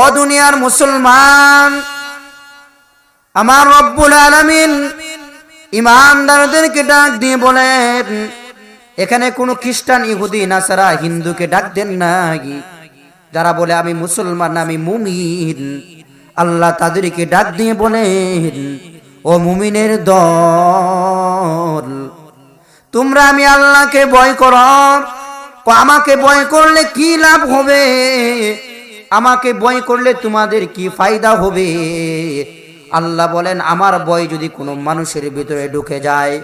ও দুনিয়ার মুসলমান, আমার রব্বুল আলামিন ইমানদারদেরকে ডাক দিয়ে বলেন, এখানে কোনো খ্রিস্টান, ইহুদি, নাসারা, হিন্দুকে ডাক দেন নাই। যারা বলে আমি মুসলমান, আমি মুমিন, আল্লাহ তাদেরকে ডাক দিয়ে বলেন, ও মুমিনের দল, তোমরা আমি আল্লাহকে ভয় করো, আমাকে ভয় করলে কি লাভ হবে? আমাকে বই করলে তোমাদের কি ফায়দা হবে? আল্লাহ বলেন, আমার বয় যদি কোনো মানুষের ভিতরে ঢুকে যায়,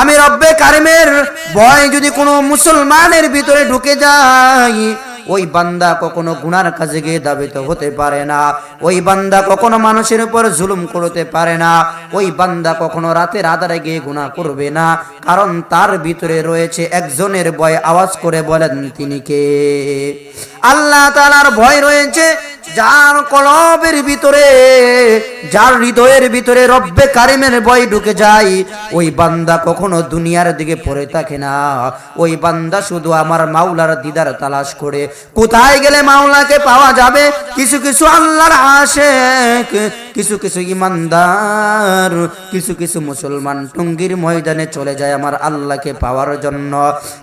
আমি রব্বে কারিমের ভয় যদি কোনো মুসলমানের ভিতরে ঢুকে যায় ওই বান্দা কখনো গুনার কাজে গিয়ে দাবিত হতে পারে না। ওই বান্দা কখনো মানুষের উপর জুলুম করতে পারে না। ওই বান্দা কখনো রাতের আধারে গিয়ে গুণা করবে না। কারণ তার ভিতরে রয়েছে একজনের ভয়। আওয়াজ করে বলেন, তিনি কে? আল্লাহ তালার ভয় রয়েছে। যার কলবের ভিতরে, যার হৃদয়ের ভিতরে রব্বে কারিমের ভয় ঢুকে যায়, ওই বান্দা কখনো দুনিয়ার দিকে পড়ে থাকে না। ওই বান্দা শুধু আমার মাওলার দিদার তালাশ করে। কোথায় গেলে মাওলাকে পাওয়া যাবে? কিছু কিছু আল্লাহর আশেক, কিছু কিছু ইমানদার, কিছু কিছু মুসলমান টঙ্গির ময়দানে চলে যায় আমার আল্লাহকে পাওয়ার জন্য।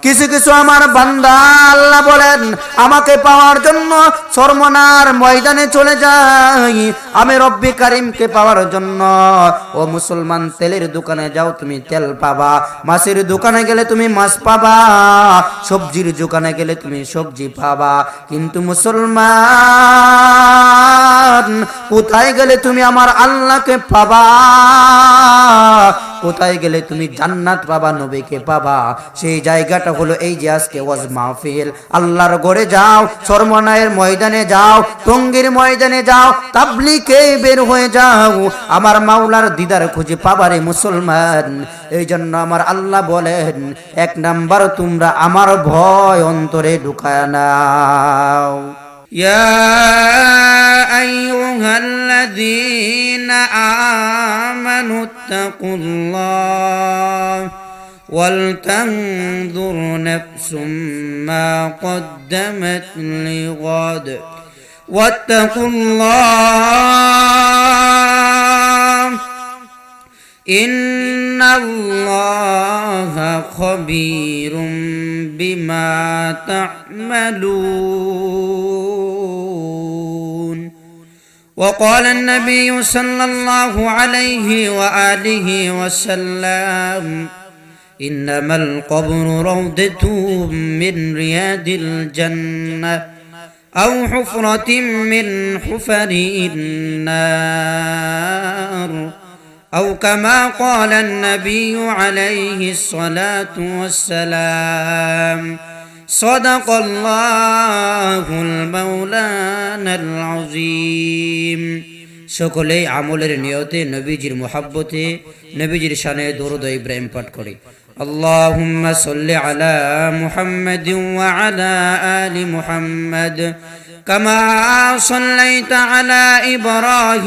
কিছু কিছু আমার বান্দা আল্লাহ বলেন, আমাকে পাওয়ার জন্য সরমনার ময়দানে চলে যাই। আমি রব্বি কারিমকে পাওয়ার জন্য। ও মুসলমান, তেলের দোকানে যাও, তুমি তেল পাবা। মাছের দোকানে গেলে তুমি মাছ পাবা। সবজির দোকানে গেলে তুমি সবজি পাবা। কিন্তু মুসলমান, কোথায় গেলে তুমি আমার আল্লাহকে পাবা? কোথায় গেলে তুমি জান্নাত পাবা, নবীকে পাবা? সেই জায়গাটা হলো এই যে আজকে ওয়াজ মাহফিল। আল্লাহর গড়ে যাও সরমনায়ের ময়দানে যাও, টঙ্গির ময়দানে যাও, তাবলিকে বের হয়ে যাও। আমার মাওলার দিদার খুঁজে পাবারে মুসলমান। এই জন্য আমার আল্লাহ বলেন, এক নাম্বার তোমরা আমার ভয় অন্তরে ঢুকায় নাও। يا آمنوا اتقوا الله ولتنظر نفس ما قدمت لغد. واتقوا الله إن الله خبير بما تعملون. وقال النبي صلى الله عليه وآله وسلم إنما القبر روضة من رياض الجنة أو حفرة من حفر النار أو كما قال النبي عليه الصلاة والسلام صدق الله المولانا العظيم সকলেই আমলের নিয়তে নবীজির মোহাব্বতে নবীজির শানে দরুদ ইব্রাহিম পাঠ করে اللهم صل على محمد وعلى آل محمد كما صليت على إبراهيم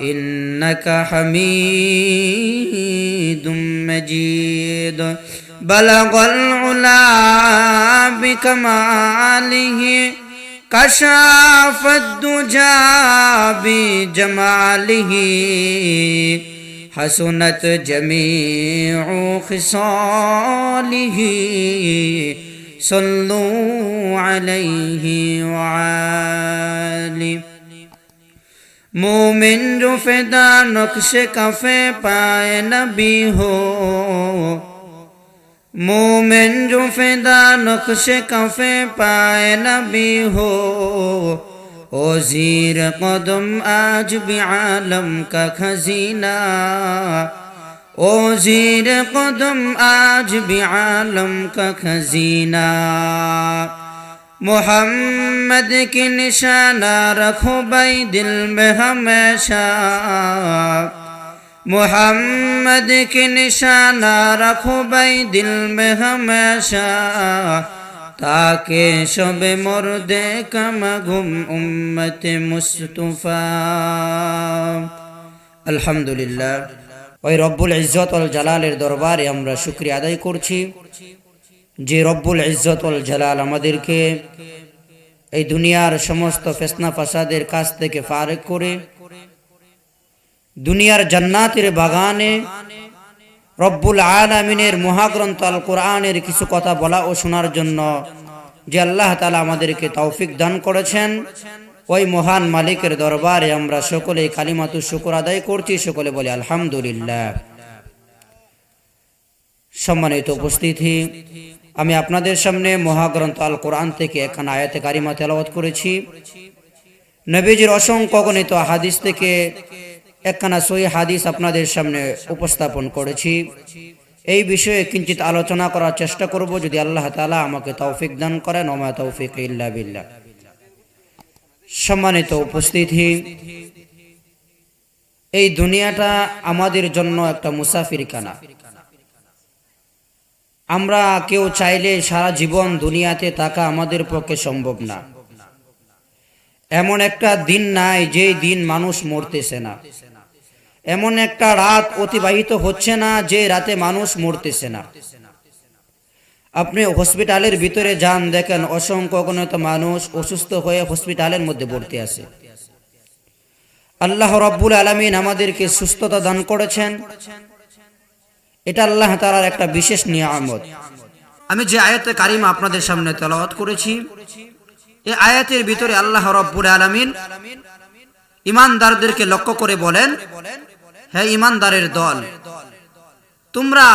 إنك حميد مجيد. بلغ العلا بكماله كشاف الدجى بجماله. حسنت جميع خصاله. صلوا عليه وعلي. مومن جو فدا نقش کفے پائے نبی ہو مومن جو فدا نقش کفے پائے نبی ہو او زیر قدم آج بھی عالم کا خزینہ او زیر قدم آج بھی عالم کا خزینہ محمد کی نشانہ رکھو بھائی دل میں ہمیشہ محمد کی نشانہ رکھو بھائی دل میں ہمیشہ تاکہ شب مرد کم گم امت مصطفیٰ الحمدللہ ওই রব্বুল ইজ্জত অল জালালের দরবারে আমরা শুক্রিয়া আদায় করছি যে রব্বুল ইজ্জতুল জালাল আমাদেরকে এই দুনিয়ার সমস্ত ফেসনা ফাসাদের কাছ থেকে ফারেক করে, দুনিয়ার জান্নাতের বাগানে রব্বুল আলামিনের মহাগ্রন্থ আল কোরআনের কিছু কথা বলা ও শোনার জন্য যে আল্লাহ তালা আমাদেরকে তৌফিক দান করেছেন। ওই মহান মালিকের দরবারে আমরা সকলে কালিমাতু শুকুর আদায় করছি, সকলে বলি আলহামদুলিল্লাহ। সম্মানিত উপস্থিতি আমি আপনাদের সামনে মহাগ্রন্থ আল কোরআন থেকে একখানা আয়াতে কারিমা তেলাওয়াত করেছি। নবীজির অসংখ্য গণিত হাদিস থেকে একখানা সই হাদিস আপনাদের সামনে উপস্থাপন করেছি। এই বিষয়ে কিঞ্চিত আলোচনা করার চেষ্টা করব, যদি আল্লাহ তালা আমাকে তৌফিক দান করেন ওমা তৌফিক ইল্লা বিল্লাহ। সম্মানিত উপস্থিতি, এই দুনিয়াটা আমাদের জন্য একটা মুসাফির কানা আমরা কেউ চাইলে সারা জীবন দুনিয়াতে থাকা আমাদের পক্ষে সম্ভব না। এমন একটা দিন নাই যে দিন মানুষ মরতেছে না। এমন একটা রাত অতিবাহিত হচ্ছে না যে রাতে মানুষ মরতেছে না। আপনি হসপিটালের ভিতরে যান, দেখেন অসংখ্য অগণিত মানুষ অসুস্থ হয়ে হসপিটালের মধ্যে ভর্তি আছে। আল্লাহ রব্বুল আলমিন আমাদেরকে সুস্থতা দান করেছেন। এটা আল্লাহ তালার একটা বিশেষ নিয়ামত। আমি যে আয়াতে কারিমা আপনাদের সামনে তেলাওয়াত করেছি এই আয়াতের ভিতরে আল্লাহ রব্বুল আলমিন ইমানদারদেরকে লক্ষ্য করে বলেন হ্যাঁ ইমানদারের দল, তোমরা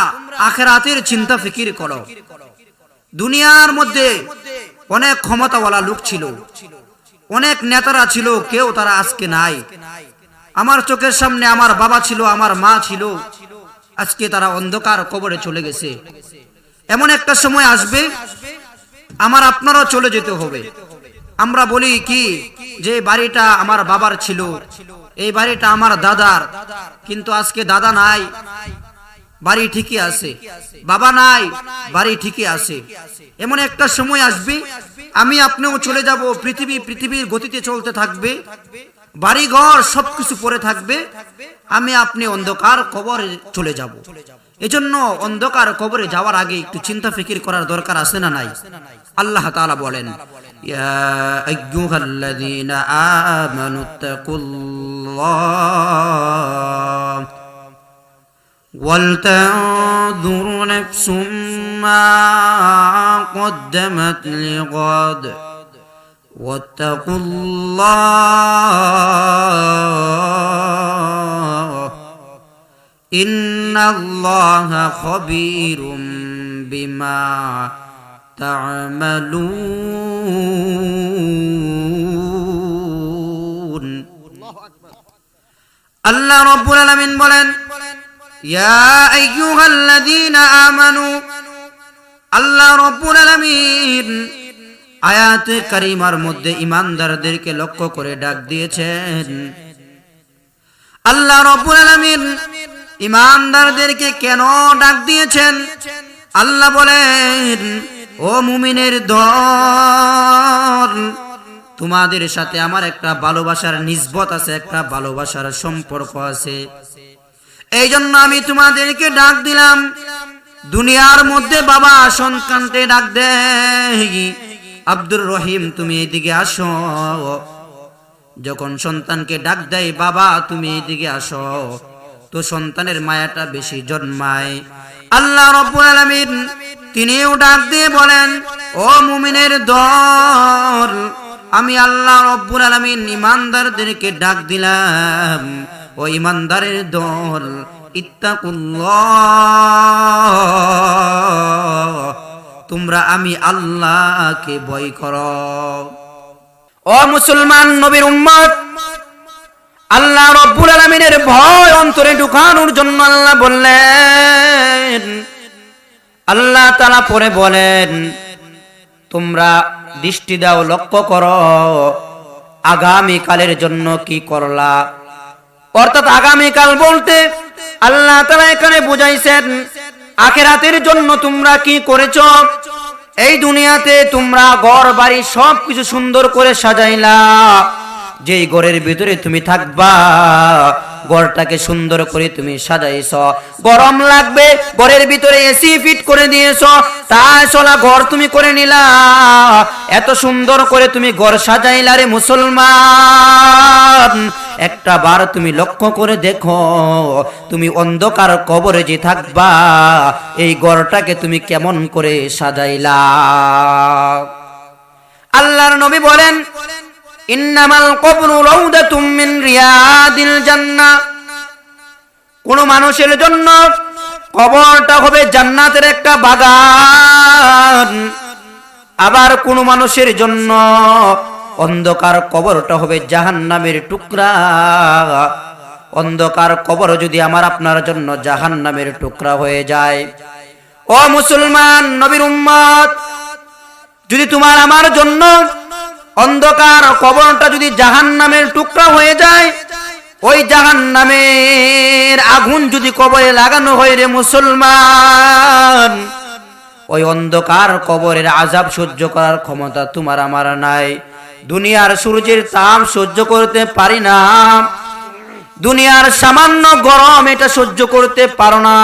আখেরাতের চিন্তা ফিকির করো। দুনিয়ার মধ্যে অনেক ক্ষমতাওয়ালা লোক ছিল, অনেক নেতারা ছিল, কেউ তারা আজকে নাই। আমার চোখের সামনে আমার বাবা ছিল, আমার মা ছিল আজকে তারা অন্ধকার কবরে চলে গেছে। এমন একটা সময় আসবে, আমার আপনারও চলে যেতে হবে। আমরা বলি কি, যে বাড়িটা আমার বাবার ছিল, এই বাড়িটা আমার দাদার, কিন্তু আজকে দাদা নাই, বাড়ি ঠিকই আছে। বাবা নাই, বাড়ি ঠিকই আছে। এমন একটা সময় আসবে, আমি আপনিও চলে যাব, পৃথিবী পৃথিবীর গতিতে চলতে থাকবে। বাড়ি ঘর সবকিছু পরে থাকবে আমি আপনি অন্ধকার কবরে চলে যাব এজন্য অন্ধকার কবরে যাওয়ার আগে একটু চিন্তা ফিকির করার দরকার আছে না নাই আল্লাহ তাআলা বলেন ইয়া আইয়ুহাল্লাযীনা আমানুত্তাকুল্লাহ ولتنظر نفس ما قدمت لغد واتقوا الله إن الله خبير بما تعملون আল্লাহ রব্বুল আলামিন বলেন ইয়া আইয়ুহাল্লাযীনা আমানু আল্লাহ রব্বুল আলামিন আয়াতে কারিমার মধ্যে ইমানদারদেরকে লক্ষ্য করে ডাক দিয়েছেন। আল্লাহ রব্বুল আলামিন ইমানদারদেরকে কেন ডাক দিয়েছেন? আল্লাহ বলেন, ও মুমিনের দল, তোমাদের সাথে আমার একটা ভালোবাসার নিসবত আছে, একটা ভালোবাসার সম্পর্ক আছে। এই জন্য আমি তোমাদেরকে ডাক দিলাম, দুনিয়ার মধ্যে বাবা সন্তানকে ডাক দে আব্দুর রহিম, তুমি এদিকে আসো। যখন সন্তানকে ডাক দেয়, বাবা, তুমি এদিকে আসো। তো সন্তানের মায়াটা বেশি জন্মায়। আল্লাহ আলামিন তিনিও ডাক দিয়ে বলেন, ও মুমিনের দল, আমি আল্লাহ রব্বুল আলামিন ইমানদারদেরকে ডাক দিলাম। ও ইমানদারের দল, ইত্তাকুল্লাহ। তোমরা আমি আল্লাহকে ভয় করো। ও মুসলমান নবীর উম্মত, আল্লাহ রব্বুল আলামিনের ভয় অন্তরে ঢুকানোর জন্য আল্লাহ বললেন, আল্লাহ তাআলা পরে বলেন, তোমরা দৃষ্টি দাও, লক্ষ্য করো, আগামীকালের জন্য কি করলা? অর্থাৎ আগামীকাল বলতে আল্লাহ তালা এখানে বুঝাইছেন, আখেরাতের জন্য তোমরা কি করেছ? এই দুনিয়াতে তোমরা ঘর, বাড়ি সব কিছু সুন্দর করে সাজাইলা। যেই ঘরের ভিতরে তুমি থাকবা, ঘরটাকে সুন্দর করে তুমি সাজাইছ। গরম লাগবে, ঘরের ভিতরে এসি ফিট করে দিয়েছ, তাই চলা ঘর তুমি করে নিলা। এত সুন্দর করে তুমি ঘর সাজাইলা রে মুসলমান। একটা বার তুমি লক্ষ্য করে দেখো, তুমি অন্ধকার কবরে যে থাকবা, এই ঘরটাকে তুমি কেমন করে সাজাইলা। আল্লাহর নবী বলেন, ইন্নামাল কবরু রাউদাতুম মিন রিয়াদিল জান্নাহ। কোন মানুষের জন্য কবরটা হবে জান্নাতের একটা বাগান। আবার কোন মানুষের জন্য অন্ধকার কবরটা হবে জাহান্নামের টুকরা। অন্ধকার কবর যদি আমার আপনার জন্য জাহান নামের টুকরা হয়ে যায়। ও মুসলমান নবীর উম্মত, যদি তোমার আমার জন্য অন্ধকার কবরটা যদি জাহান নামের টুকরা হয়ে যায়, ওই জাহান নামের আগুন যদি কবরে লাগানো হয় রে মুসলমান, ওই অন্ধকার কবরের আজাব সহ্য করার ক্ষমতা তোমার আমার নাই। দুনিয়ার সূর্যের তাপ সহ্য করতে পারি না। দুনিয়ার সামান্য গরম এটা সহ্য করতে পারো না।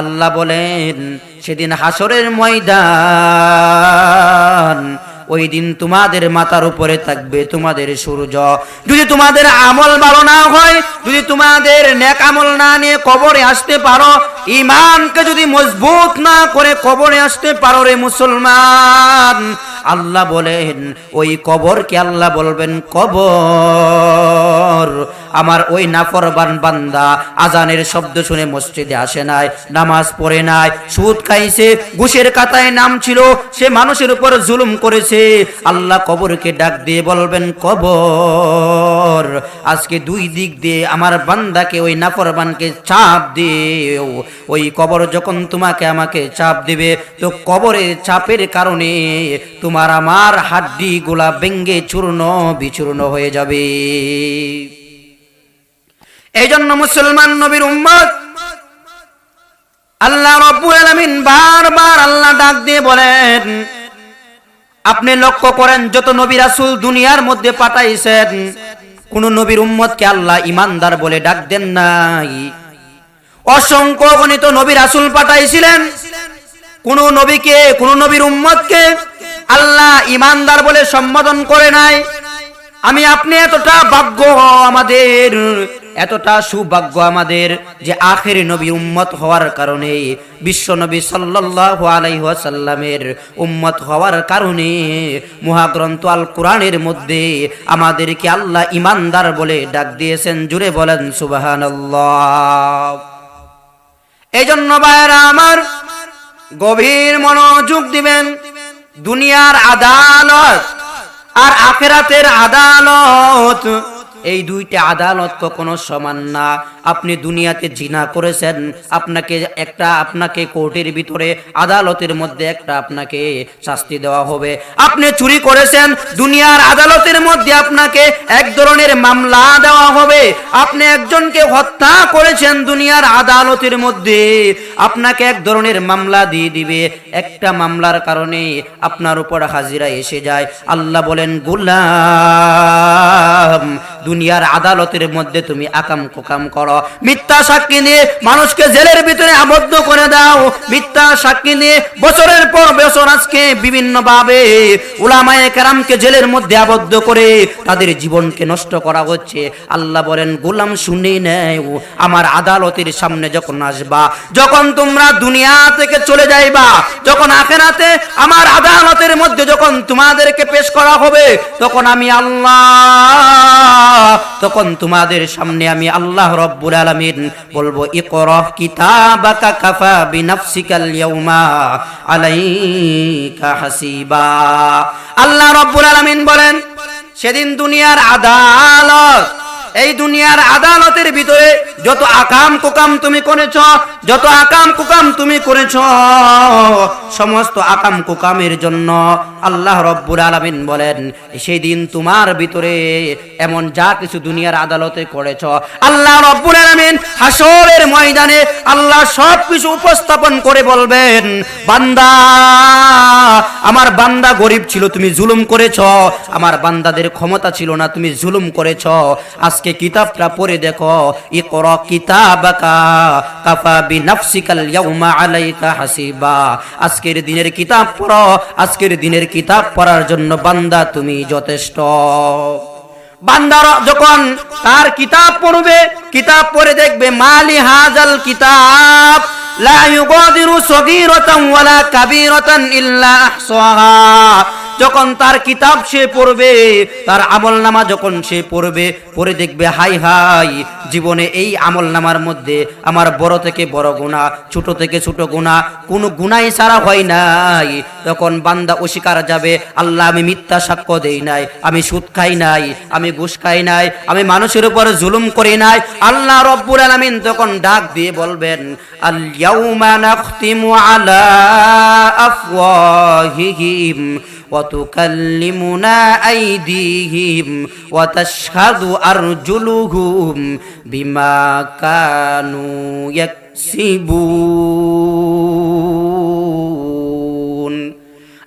আল্লাহ বলেন, সেদিন হাসরের ময়দান, ওই দিন তোমাদের মাথার উপরে থাকবে তোমাদের সূর্য। যদি তোমাদের আমল ভালো না হয়, যদি তোমাদের নেক আমল না নিয়ে কবরে আসতে পারো ইমানকে যদি মজবুত না করে কবরে আসতে পারো রে মুসলমান আল্লাহ বলেন ওই কবরকে আল্লাহ বলবেন কবর। আমার ওই নাফরবান বান্দা আজানের শব্দ শুনে মসজিদে আসে নাই, নামাজ পড়ে নাই, সুদ খাইছে, ঘুষের কাতায় নাম ছিল, সে মানুষের উপর জুলুম করেছে। আল্লাহ কবরকে ডাক দিয়ে বলবেন, কবর, আজকে দুই দিক দিয়ে আমার বান্দাকে ওই নাফরবানকে চাপ দিও। ওই কবর যখন তোমাকে আমাকে চাপ দিবে, তো কবরের চাপের কারণে তোমার আমার হাড্ডি গোলা ভেঙ্গে চূর্ণ বিচূর্ণ হয়ে যাবে। এই জন্য মুসলমান নবীর উম্মত। আল্লাহ রব্বুল আলামিন বারবার আল্লাহ ডাক দিয়ে বলেন, আপনি লক্ষ্য করেন, যত নবী রাসূল দুনিয়ার মধ্যে পাঠাইছেন, কোন নবীর উম্মতকে আল্লাহ ইমানদার বলে ডাক দেন নাই। অসংখ্য গণিত নবী রাসূল পাঠাইছিলেন, কোন নবীকে, কোন নবীর উম্মতকে আল্লাহ ইমানদার বলে সম্বোধন করে নাই। আমি, আপনি এতটা ভাগ্য আমাদের এতটা সৌভাগ্য আমাদের যে আখের নবী উম্মত হওয়ার কারণে বিশ্ব নবী ওয়াসাল্লামের উম্মত হওয়ার কারণে মহাগ্রন্থ আল কোরআনের মধ্যে আমাদেরকে আল্লাহ ইমানদার বলে ডাক দিয়েছেন। জুড়ে বলেন, সুবহানাল্লাহ। এই জন্য ভাইয়েরা আমার গভীর মনোযোগ দিবেন। দুনিয়ার আদালত আর আখেরাতের আদালত এই দুইটা আদালত কখনো সমান না। আপনি দুনিয়াতে জিনা করেছেন, আপনাকে একটা আপনাকে কোর্টের ভিতরে, আদালতের মধ্যে একটা আপনাকে শাস্তি দেওয়া হবে। আপনি চুরি করেছেন, দুনিয়ার আদালতের মধ্যে আপনাকে এক ধরনের মামলা দেওয়া হবে। আপনি একজনকে হত্যা করেছেন দুনিয়ার আদালতের মধ্যে, আপনাকে এক ধরনের মামলা দিয়ে দিবে। একটা মামলার কারণে আপনার উপর হাজিরা এসে যায়। আল্লাহ বলেন, গুলাম দুনিয়ার আদালতের মধ্যে তুমি আকাম কোকাম করো। মিথ্যা সাক্ষী নিয়ে মানুষকে জেলের ভিতরে আবদ্ধ করে দাও। মিথ্যা সাক্ষী নিয়ে বছরের পর বছর আজকে বিভিন্ন ভাবে উলামায়ে কেরামকে জেলের মধ্যে আবদ্ধ করে তাদের জীবনকে নষ্ট করা হচ্ছে। আল্লাহ বলেন, গোলাম শুনে নেয় আমার আদালতের সামনে যখন আসবা, যখন তোমরা দুনিয়া থেকে চলে যাইবা, যখন আখেরাতে আমার আদালতের মধ্যে যখন তোমাদেরকে পেশ করা হবে, তখন আমি আল্লাহ তখন তোমাদের সামনে আমি আল্লাহ রব্বুল আলামিন বলব ইকরফ কিতাবাকা কাফা হাসিবা। আল্লাহ রব্বুল আলামিন বলেন, সেদিন দুনিয়ার আদালত এই দুনিয়ার আদালতের ভিতরে যত আকাম কুকাম তুমি করেছ, যত আকাম কুকাম তুমি করেছ, সমস্ত আকাম কুকামের জন্য আল্লাহ রব্বুল আলামিন বলেন, সেই দিন তোমার ভিতরে এমন যা কিছু দুনিয়ার আদালতে করেছ। আল্লাহ রব্বুল আলামিন হাসরের ময়দানে আল্লাহ সব কিছু উপস্থাপন করে বলবেন, বান্দা, আমার বান্দা গরিব ছিল, তুমি জুলুম করেছ। আমার বান্দাদের ক্ষমতা ছিল না, তুমি জুলুম করেছ। আজকে কিতাবটা পড়ে দেখো। ইকরা কিতাবাকা কাফা বিনাফসিকাল ইয়াউমা আলাইকা হাসিবা। আজকের দিনের কিতাব পড়ো। আজকের দিনের কিতাব পড়ার জন্য বান্দা তুমি যথেষ্ট। বান্দার যখন তার কিতাব পড়বে, কিতাব পড়ে দেখবে, মালি হাজাল কিতাব, লা ইউগাদিরু সগীরাতান ওয়ালা কাবীরাতান ইল্লা আহসাহা। যখন তার কিতাব সে পড়বে, তার আমল নামা যখন সে পড়বে, পড়ে দেখবে, হাই হাই, জীবনে এই আমল নামার মধ্যে আমার বড় থেকে বড় গুণা ছোট থেকে ছোট গুণা কোনো গুণাই সারা হয় নাই। তখন বান্দা অস্বীকার যাবে, আল্লাহ আমি মিথ্যা সাক্ষ্য দেই নাই, আমি সুদ খাই নাই, আমি ঘুষ খাই নাই, আমি মানুষের উপর জুলুম করি নাই, আল্লাহ রব্বুল আলামিন তখন ডাক দিয়ে বলবেন আল ইয়াউমা নাখতিমু আলা আফওয়াহিহিম وتكلمنا أيديهم وتشهد أرجلهم بما كانوا يكسبون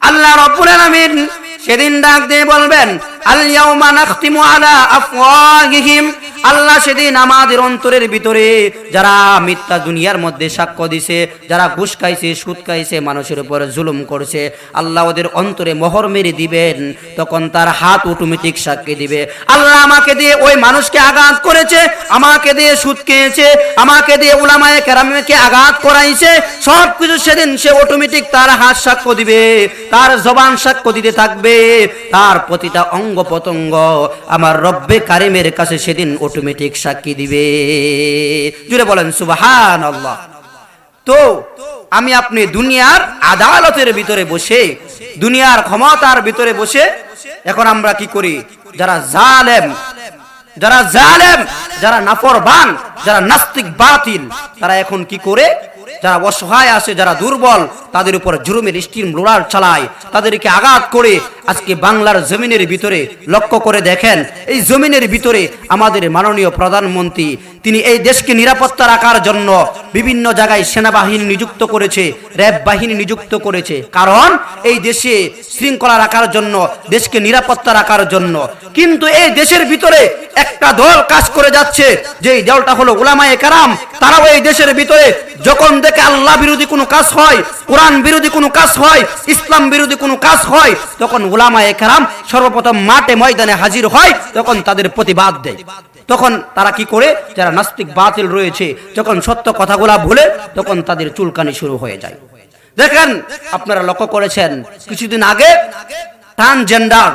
আল্লাহ রব্বুল আলামিন সেদিন ডাক দিয়ে বলবেন আল ইয়াউমা নাখতিমু আলা আফওয়াহিহিম আল্লাহ সেদিন আমাদের অন্তরের ভিতরে যারা মিথ্যা দুনিয়ার মধ্যে সাক্ষ্য দিছে, যারা ঘুষ খাইছে, সুদ খাইছে, মানুষের উপর জুলুম করছে, আল্লাহ ওদের অন্তরে মোহর মেরে দিবেন, তখন তার হাত অটোমেটিক সাক্ষী দিবে। আল্লাহ আমাকে দিয়ে ওই মানুষকে আঘাত করেছে, আমাকে দিয়ে সুদ খেয়েছে, আমাকে দিয়ে উলামায়ে কেরামকে আঘাত করাইছে সব কিছু সেদিন সে অটোমেটিক তার হাত সাক্ষ্য দিবে, তার জবান সাক্ষ্য দিতে থাকবে, তার প্রতিটা অঙ্গ প্রত্যঙ্গ আমার রব্বে কারিমের কাছে সেদিন অটোমেটিক সাক্ষী দিবে। জুড়ে বলেন সুবাহান আল্লাহ তো, আমি আপনি দুনিয়ার আদালতের ভিতরে বসে, দুনিয়ার ক্ষমতার ভিতরে বসে, এখন আমরা কি করি? যারা জালেম যারা জালেম, যারা নাফরবান যারা নাস্তিক বাতিল, তারা এখন কি করে? যারা অসহায় আছে, যারা দুর্বল, তাদের উপর জুরুমের স্টিম রোলার চালায়, তাদেরকে আঘাত করে আজকে বাংলার জমিনের ভিতরে লক্ষ্য করে দেখেন, এই জমিনের ভিতরে আমাদের মাননীয় প্রধানমন্ত্রী, তিনি এই দেশকে নিরাপত্তা রাখার জন্য বিভিন্ন জায়গায় সেনাবাহিনী নিযুক্ত করেছে, র্যাব বাহিনী নিযুক্ত করেছে। কারণ এই দেশে শৃঙ্খলা রাখার জন্য, দেশকে নিরাপত্তা রাখার জন্য। কিন্তু এই দেশের ভিতরে একটা দল কাজ করে যাচ্ছে যে দলটা হলো ওলামায়ে কারাম। তারাও এই দেশের ভিতরে যখন দেখে আল্লাহ বিরোধী কোনো কাজ হয়, কোরআন বিরোধী কোনো কাজ হয়, ইসলাম বিরোধী কোনো কাজ হয়, তখন ওলামায়ে কারাম সর্বপ্রথম মাঠে ময়দানে হাজির হয়, তখন তাদের প্রতিবাদ দেয়। তখন তারা কি করে? যারা নাস্তিক বাতিল রয়েছে, যখন সত্য কথাগুলা ভুলে, তখন তাদের চুলকানি শুরু হয়ে যায়। দেখেন, আপনারা লক্ষ্য করেছেন, কিছুদিন আগে ট্রান্সজেন্ডার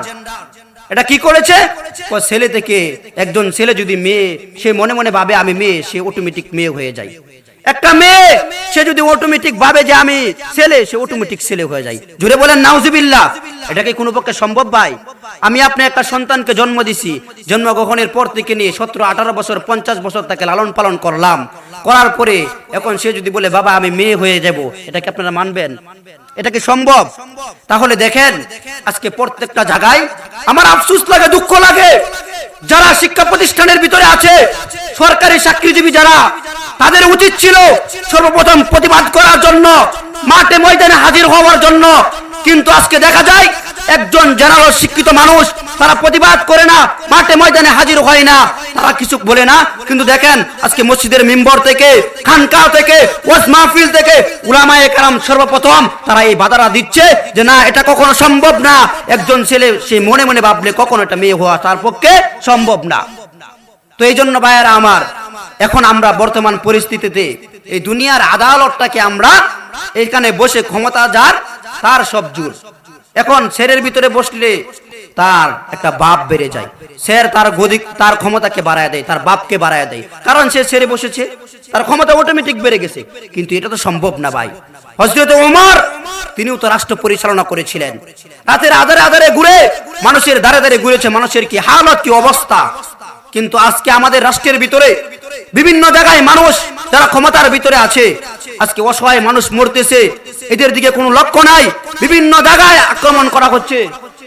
এটা কি করেছে? ছেলে থেকে একজন ছেলে যদি মেয়ে, সে মনে মনে ভাবে, আমি মেয়ে, সে অটোমেটিক মেয়ে হয়ে যায়। একটা মেয়ে, সে যদি অটোমেটিক ভাবে যে আমি ছেলে, সে অটোমেটিক ছেলে হয়ে যায়। জুড়ে বলেন, নাউজুবিল্লাহ। এটা কি কোনো পক্ষে সম্ভব ভাই? আমি আপনি একটা সন্তানকে জন্ম দিছি, জন্মগ্রহণের পর থেকে নিয়ে সতেরো, আঠারো বছর, পঞ্চাশ বছর তাকে লালন পালন করলাম। করার পরে এখন সে যদি বলে, বাবা, আমি মেয়ে হয়ে যাব, এটা কি আপনারা মানবেন? এটা কি সম্ভব? তাহলে দেখেন, আজকে প্রত্যেকটা জায়গায় আমার আফসুস লাগে, দুঃখ লাগে। যারা শিক্ষা প্রতিষ্ঠানের ভিতরে আছে, সরকারি চাকরিজীবী যারা, তাদের উচিত ছিল সর্বপ্রথম প্রতিবাদ করার জন্য, মাঠে ময়দানে হাজির হওয়ার জন্য। কিন্তু আজকে দেখা যায় একজন জেনারেল শিক্ষিত মানুষ, তারা প্রতিবাদ করে না, মাঠে ময়দানে হাজির হয় না। তারা কিছু বলে না, কিন্তু দেখেন, আজকে মসজিদের মেম্বর থেকে, খানকা থেকে, ওয়াজ মাহফিল থেকে উলামায়ে কারাম সর্বপ্রথম তারা এই বাধারা দিচ্ছে যে না, এটা কখনো সম্ভব না। একজন ছেলে, সে মনে মনে ভাবলে, কখনো এটা মেয়ে হওয়া তার পক্ষে সম্ভব না। তো এই জন্য ভাইয়েরা আমার, এখন আমরা বর্তমান পরিস্থিতিতে, এই দুনিয়ার আদালতটাকে আমরা এখানে বসে ক্ষমতা যার, তার সব জোর। এখন শেরের ভিতরে বসলে তার একটা বাপ বেড়ে যায়। স্যার তার গদি, তার ক্ষমতাকে বাড়ায় দেয়, তার বাপকে বাড়ায় দেয়। কারণ সে ছেড়ে বসেছে, তার ক্ষমতা অটোমেটিক বেড়ে গেছে। কিন্তু এটা তো সম্ভব না ভাই। হজরত ওমর, তিনিও তো রাষ্ট্র পরিচালনা করেছিলেন। রাতের আধারে আধারে ঘুরে মানুষের দাঁড়ে দাঁড়ে ঘুরেছে, মানুষের কি হালত, কি অবস্থা। কিন্তু আজকে আমাদের রাষ্ট্রের ভিতরে বিভিন্ন জায়গায় মানুষ যারা ক্ষমতার ভিতরে আছে, আজকে অসহায় মানুষ মরতেছে, এদের দিকে কোনো লক্ষ্য নাই। বিভিন্ন জায়গায় আক্রমণ করা হচ্ছে,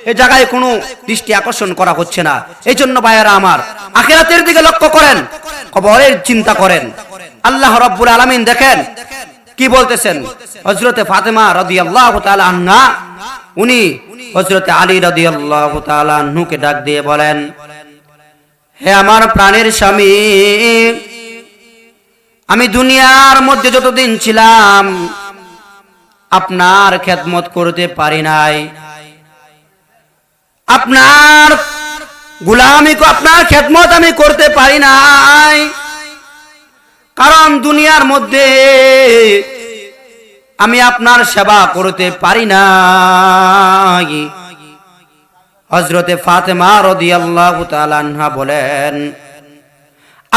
এ জায়গায় কোনো দৃষ্টি আকর্ষণ করা হচ্ছে না। এই জন্য ভাইয়েরা আমার, আখেরাতের দিকে লক্ষ্য করেন, কবরের চিন্তা করেন। আল্লাহ রব্বুল আলামিন দেখেন, কি বলতেছেন? হজরতে ফাতেমা রাদিয়াল্লাহু তাআলা আনহা, উনি হজরতে আলী রাদিয়াল্লাহু তাআলা আনহুকে ডাক দিয়ে বলেন, হে আমার প্রাণের স্বামী আমি দুনিয়ার মধ্যে যতদিন ছিলাম, আপনার খেদমত করতে পারি নাই। আপনার গুলামি, আপনার খেদমত আমি করতে পারি নাই। কারণ দুনিয়ার মধ্যে আমি আপনার সেবা করতে পারি না হজরতে ফাতেমা তাআলা আনহা বলেন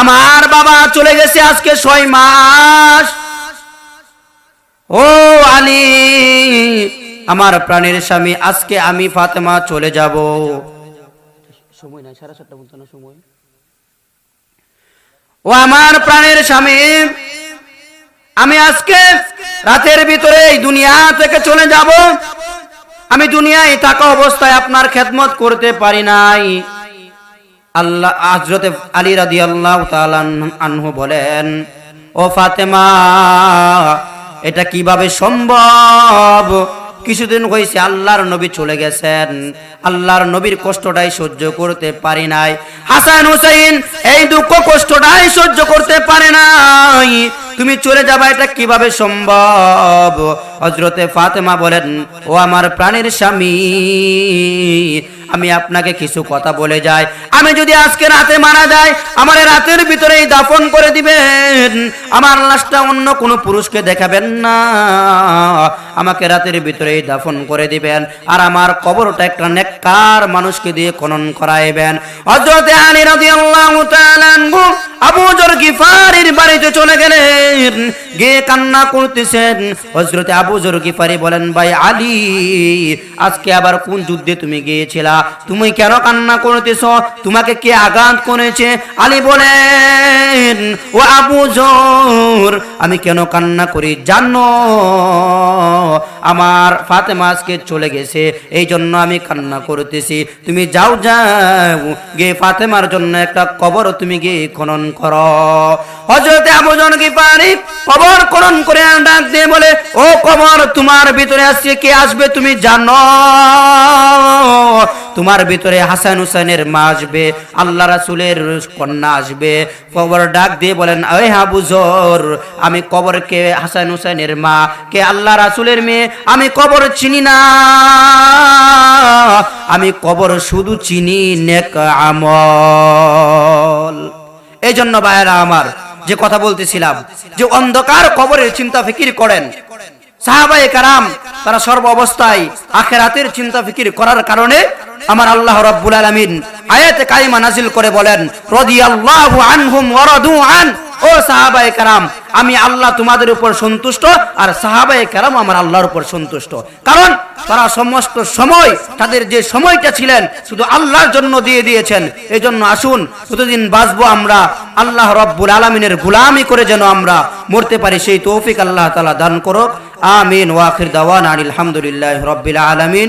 আমার বাবা চলে গেছে আজকে ছয় মাস। ও আলী, আমার প্রাণের স্বামী, আজকে আমি ফাতেমা চলে যাব। সময় নাই সাতটা সময়? ও আমার প্রাণের স্বামী, আমি আজকে রাতের ভিতরে এই দুনিয়া থেকে চলে যাব। আমি দুনিয়ায় থাকা অবস্থায় আপনার খেদমত করতে পারি নাই। আল্লাহ হজরতে আলী রাদি আল্লাহ আনহু বলেন, ও ফাতেমা, এটা কীভাবে সম্ভব? কিছুদিন হয়েছে আল্লাহর নবী চলে গেছেন। আল্লাহর নবীর কষ্টটাই সহ্য করতে পারি নাই। হাসান হুসাইন, এই দুঃখ কষ্টটাই সহ্য করতে পারে নাই। তুমি চলে যাবা, এটা কীভাবে সম্ভব? হজরতে ফাতেমা বলেন, ও আমার প্রাণের স্বামী আমি আপনাকে কিছু কথা বলে যাই। আমি যদি আজকে রাতে মারা যাই, আমার রাতের ভিতরেই দাফন করে দিবেন। আমার লাশটা অন্য কোনো পুরুষকে দেখাবেন না। আমাকে রাতের ভিতরেই দাফন করে দিবেন। আর আমার কবরটা একটা নেককার মানুষকে দিয়ে খনন করাইবেন। হযরতে আলী রাদিয়াল্লাহু তাআলা আনহু আবু জর গিফারির বাড়িতে চলে গেলেন। গিয়ে কান্না করতেছেন। হযরতে আবু জর গিফারি বলেন, ভাই আলী, আজকে আবার কোন যুদ্ধে তুমি গিয়েছিলা? তুমি কেন কান্না করতেছ? তোমাকে কে আঘাত করেছে? আলী বলেন, ও আবু জোর, আমি কেন কান্না করি? জানো আমার ফাতেমা আজকে চলে গেছে এই জন্য আমি কান্না করতেছি। তুমি যাও যাও গে ফাতেমার জন্য একটা কবর তুমি গিয়ে খনন করো। হজরতে আবুজন কি পারি কবর খনন করে ডাক দিয়ে বলে, ও কবর, তোমার ভিতরে আসছে কে আসবে তুমি জানো? তোমার ভিতরে হাসান হুসেনের মা আসবে, আল্লাহ রাসুলের কন্যা আসবে। কবর ডাক দিয়ে বলেন ওই হাবুজর আমি কবরকে হাসান হুসাইনের মা, কে আল্লাহ রাসুলের মেয়ে আমি কবর চিনি না। আমি কবর শুধু চিনি, নেক আমল। এই জন্য ভাইয়েরা আমার যে কথা বলতেছিলাম, যে অন্ধকার কবরের চিন্তা ফিকির করেন সাহাবাই কারাম তারা সর্ব অবস্থায় আখেরাতের চিন্তা ফিকির করার কারণে আমার আল্লাহ রাব্বুল আলামিন আয়াতে কাইমা নাজিল করে বলেন, রাদিয়াল্লাহু আনহুম ওয়া আন। ও সাহাবায়ে কারাম, আমি আল্লাহ তোমাদের উপর সন্তুষ্ট আর সাহাবায়ে কারাম আমার আল্লাহর উপর সন্তুষ্ট। কারণ তারা সমস্ত সময়, তাদের যে সময়টা ছিলেন, শুধু আল্লাহর জন্য দিয়ে দিয়েছেন। এই জন্য আসুন কতদিন বাঁচবো আমরা, আল্লাহ রব্বুল আলমিনের গুলামি করে যেন আমরা মরতে পারি, সেই তৌফিক আল্লাহ তালা দান করুক। আমিন ওয়াখির দাওয়ান আলহামদুলিল্লাহ রব্বিল আলমিন।